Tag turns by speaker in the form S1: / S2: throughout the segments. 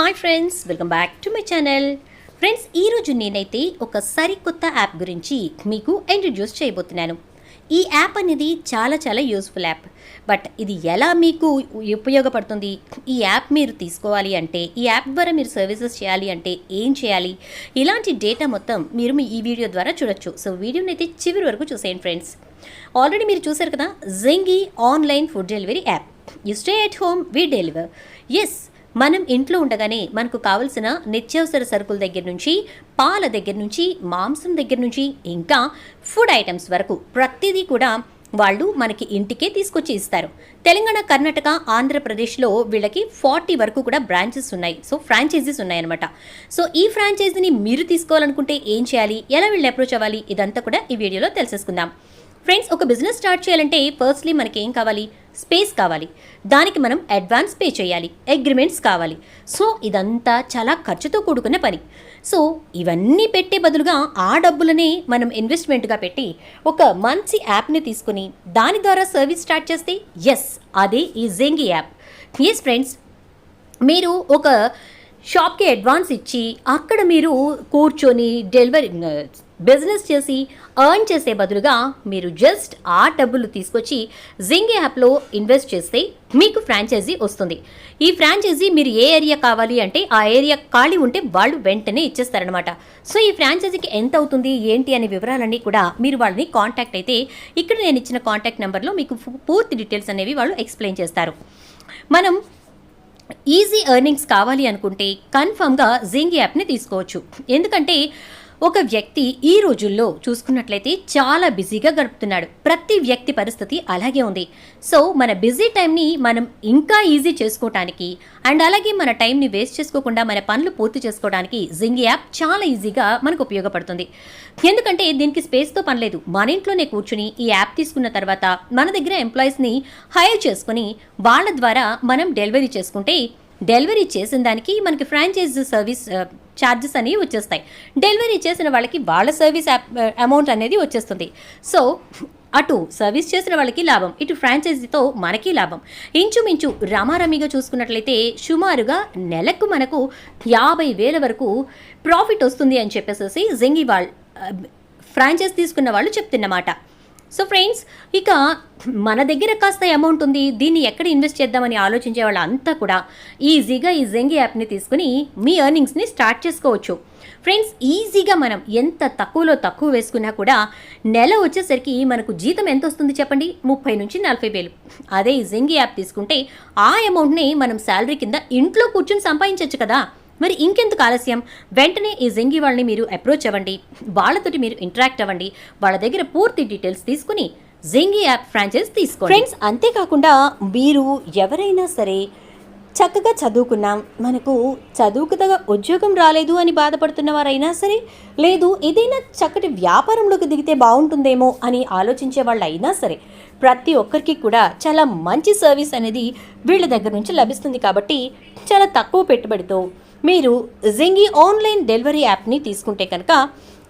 S1: Hi friends welcome back to my channel friends ఈరోజు నేనైతే ఒక సరికొత్త యాప్ గురించి మీకు ఇంట్రడ్యూస్ చేయబోతున్నాను. ఈ యాప్ అనేది చాలా చాలా యూస్ఫుల్ యాప్ బట్ ఇది ఎలా మీకు ఉపయోగపడుతుంది? ఈ యాప్ మీరు తీసుకోవాలి అంటే ఈ యాప్ ద్వారా మీరు సర్వీసెస్ చేయాలి అంటే ఏం చేయాలి? ఇలాంటి డేటా మొత్తం మీరు మీ ఈ వీడియో ద్వారా చూడొచ్చు. సో వీడియోని అయితే చివరి వరకు చూసేయండి ఫ్రెండ్స్ ఆల్రెడీ మీరు చూసారు కదా Zengi online food delivery app you stay at home we deliver yes మనం ఇంట్లో ఉండగానే మనకు కావలసిన నిత్యావసర సరుకుల దగ్గర నుంచి పాల దగ్గర నుంచి మాంసం దగ్గర నుంచి ఇంకా ఫుడ్ ఐటమ్స్ వరకు ప్రతిదీ కూడా వాళ్ళు మనకి ఇంటికే తీసుకొచ్చి ఇస్తారు. తెలంగాణ కర్ణాటక ఆంధ్రప్రదేశ్లో వీళ్ళకి ఫార్టీ వరకు కూడా బ్రాంచెస్ ఉన్నాయి. సో ఫ్రాంచైజీస్ ఉన్నాయన్నమాట. సో ఈ ఫ్రాంచైజీని మీరు తీసుకోవాలనుకుంటే ఏం చేయాలి? ఎలా వీళ్ళు అప్రోచ్ అవ్వాలి? ఇదంతా కూడా ఈ వీడియోలో తెలిసేసుకుందాం. ఫ్రెండ్స్ ఒక బిజినెస్ స్టార్ట్ చేయాలంటే ఫస్ట్లీ మనకి ఏం కావాలి? స్పేస్ కావాలి. దానికి మనం అడ్వాన్స్ పే చేయాలి. అగ్రిమెంట్స్ కావాలి. సో ఇదంతా చాలా ఖర్చుతో కూడుకున్న పని. సో ఇవన్నీ పెట్టే బదులుగా ఆ డబ్బులనే మనం ఇన్వెస్ట్మెంట్గా పెట్టి ఒక మంచి యాప్ని తీసుకుని దాని ద్వారా సర్వీస్ స్టార్ట్ చేస్తే ఎస్ అదే ఈ జెంగి యాప్. ఎస్ ఫ్రెండ్స్ మీరు ఒక షాప్కి అడ్వాన్స్ ఇచ్చి అక్కడ మీరు కూర్చొని డెలివరీ బిజినెస్ చేసి ఎర్న్ చేసే బదులుగా మీరు జస్ట్ ఆ డబ్బులు తీసుకొచ్చి జింగ్ యాప్లో ఇన్వెస్ట్ చేస్తే మీకు ఫ్రాంచైజీ వస్తుంది. ఈ ఫ్రాంచైజీ మీరు ఏ ఏరియా కావాలి అంటే ఆ ఏరియా ఖాళీ ఉంటే వాళ్ళు వెంటనే ఇచ్చేస్తారనమాట సో ఈ ఫ్రాంచైజీకి ఎంత అవుతుంది ఏంటి అనే వివరాలన్నీ కూడా మీరు వాళ్ళని కాంటాక్ట్ అయితే ఇక్కడ నేను ఇచ్చిన కాంటాక్ట్ నెంబర్లో మీకు పూర్తి డీటెయిల్స్ అనేవి వాళ్ళు ఎక్స్ప్లెయిన్ చేస్తారు. మనం ఈజీ ఎర్నింగ్స్ కావాలి అనుకుంటే కన్ఫర్మ్గా జింగ్ యాప్ని తీసుకోవచ్చు. ఎందుకంటే ఒక వ్యక్తి ఈ రోజుల్లో చూసుకున్నట్లయితే చాలా బిజీగా గడుపుతున్నాడు. ప్రతి వ్యక్తి పరిస్థితి అలాగే ఉంది. సో మన బిజీ టైంని మనం ఇంకా ఈజీ చేసుకోవటానికి అండ్ అలాగే మన టైంని వేస్ట్ చేసుకోకుండా మన పనులు పూర్తి చేసుకోవడానికి జింగ్ యాప్ చాలా ఈజీగా మనకు ఉపయోగపడుతుంది. ఎందుకంటే దీనికి స్పేస్తో పనిలేదు మన ఇంట్లోనే కూర్చుని ఈ యాప్ తీసుకున్న తర్వాత మన దగ్గర ఎంప్లాయీస్ని హైర్ చేసుకుని వాళ్ళ ద్వారా మనం డెలివరీ చేసుకుంటే డెలివరీ చేసిన దానికి మనకి ఫ్రాంచైజ్ సర్వీస్ ఛార్జెస్ అనేవి వచ్చేస్తాయి. డెలివరీ చేసిన వాళ్ళకి వాళ్ళ సర్వీస్ అమౌంట్ అనేది వచ్చేస్తుంది. సో అటు సర్వీస్ చేసిన వాళ్ళకి లాభం ఇటు ఫ్రాంచైజీతో మనకి లాభం. ఇంచుమించు రామారమిగా చూసుకున్నట్లయితే సుమారుగా నెలకు మనకు యాభై వేల వరకు ప్రాఫిట్ వస్తుంది అని చెప్పేసి జింగి వాళ్ళ ఫ్రాంచైజ్ తీసుకున్న వాళ్ళు చెప్తున్నమాట. సో ఫ్రెండ్స్ ఇక మన దగ్గర కాస్త అమౌంట్ ఉంది. దీన్ని ఎక్కడ ఇన్వెస్ట్ చేద్దామని ఆలోచించే వాళ్ళంతా కూడా ఈజీగా ఈ జెంగి యాప్ని తీసుకుని మీ ఎర్నింగ్స్ని స్టార్ట్ చేసుకోవచ్చు. ఫ్రెండ్స్ ఈజీగా మనం ఎంత తక్కువలో తక్కువ వేసుకున్నా కూడా నెల వచ్చేసరికి మనకు జీతం ఎంత వస్తుంది చెప్పండి? ముప్పై నుంచి నలభై వేలు. అదే ఈ జెంగి యాప్ తీసుకుంటే ఆ అమౌంట్ని మనం శాలరీ కింద ఇంట్లో కూర్చొని సంపాదించవచ్చు కదా. మరి ఇంకెందుకు ఆలస్యం? వెంటనే ఈ జెంగి వాళ్ళని మీరు అప్రోచ్ అవ్వండి. వాళ్ళతోటి మీరు ఇంటరాక్ట్ అవ్వండి. వాళ్ళ దగ్గర పూర్తి డీటెయిల్స్ తీసుకుని జెంగి యాప్ ఫ్రాంచైజ్ తీసుకోండి. ఫ్రెండ్స్ అంతేకాకుండా మీరు ఎవరైనా సరే చక్కగా చదువుకున్నాం మనకు చదువుకు తగ ఉద్యోగం రాలేదు అని బాధపడుతున్న వారైనా సరే లేదు ఏదైనా చక్కటి వ్యాపారంలోకి దిగితే బాగుంటుందేమో అని ఆలోచించే వాళ్ళు అయినా సరే ప్రతి ఒక్కరికి కూడా చాలా మంచి సర్వీస్ అనేది వీళ్ళ దగ్గర నుంచి లభిస్తుంది కాబట్టి చాలా తక్కువ పెట్టుబడితో మీరు జింగి ఆన్లైన్ డెలివరీ యాప్ని తీసుకుంటే కనుక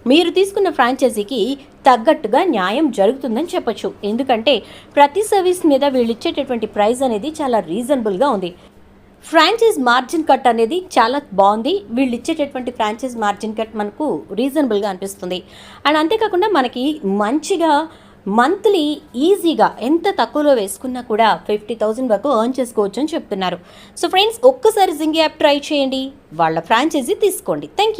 S1: మీరు తీసుకున్న ఫ్రాంచైజీకి తగ్గట్టుగా న్యాయం జరుగుతుందని చెప్పొచ్చు. ఎందుకంటే ప్రతి సర్వీస్ మీద వీళ్ళు ఇచ్చేటటువంటి ప్రైస్ అనేది చాలా రీజనబుల్గా ఉంది. ఫ్రాంచైజ్ మార్జిన్ కట్ అనేది చాలా బాగుంది. వీళ్ళు ఇచ్చేటటువంటి ఫ్రాంచైజ్ మార్జిన్ కట్ మనకు రీజనబుల్గా అనిపిస్తుంది. అండ్ అంతేకాకుండా మనకి మంచిగా మంత్లీ ఈజీగా ఎంత తక్కువలో వేసుకున్నా కూడా ఫిఫ్టీ థౌజండ్ వరకు ఎర్న్ చేసుకోవచ్చు అని చెప్తున్నారు. సో ఫ్రెండ్స్ ఒక్కసారి జింగ్ యాప్ ట్రై చేయండి. వాళ్ళ ఫ్రాంచైజీ తీసుకోండి. Thank you